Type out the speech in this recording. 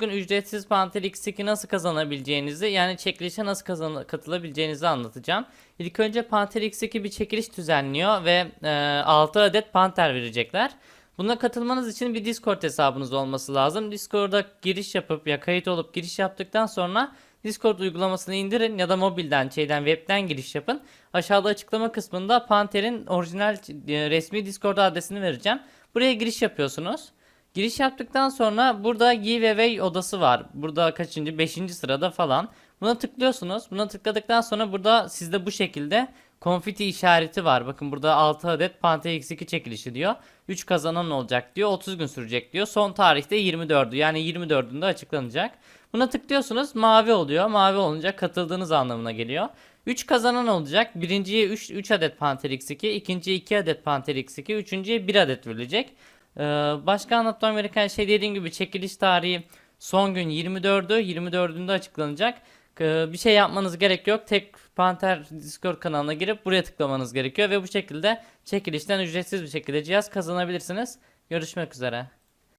Bugün ücretsiz Panther X2 nasıl kazanabileceğinizi yani çekilişe nasıl kazan katılabileceğinizi anlatacağım. İlk önce Panther X2 bir çekiliş düzenliyor ve e, 6 adet Panther verecekler. Buna katılmanız için bir Discord hesabınız olması lazım. Discord'a giriş yapıp ya kayıt olup giriş yaptıktan sonra Discord uygulamasını indirin ya da mobilden şeyden webten giriş yapın. Aşağıda açıklama kısmında Panther'in orijinal e, resmi Discord adresini vereceğim. Buraya giriş yapıyorsunuz. Giriş yaptıktan sonra burada giveaway odası var. Burada kaçıncı? 5. sırada falan. Buna tıklıyorsunuz. Buna tıkladıktan sonra burada sizde bu şekilde konfeti işareti var. Bakın burada 6 adet Panther X2 çekilişi diyor. 3 kazanan olacak diyor. 30 gün sürecek diyor. Son tarihte 24'ü yani 24'ünde açıklanacak. Buna tıklıyorsunuz mavi oluyor. Mavi olunca katıldığınız anlamına geliyor. 3 kazanan olacak. Birinciye 3, 3 adet Panther X2, ikinciye 2 adet Panther X2, üçüncüye 1 adet verilecek. Ee, başka anlatmam gereken şey dediğim gibi çekiliş tarihi son gün 24'ü 24'ünde açıklanacak. Ee, bir şey yapmanız gerek yok. Tek Panther Discord kanalına girip buraya tıklamanız gerekiyor ve bu şekilde çekilişten ücretsiz bir şekilde cihaz kazanabilirsiniz. Görüşmek üzere.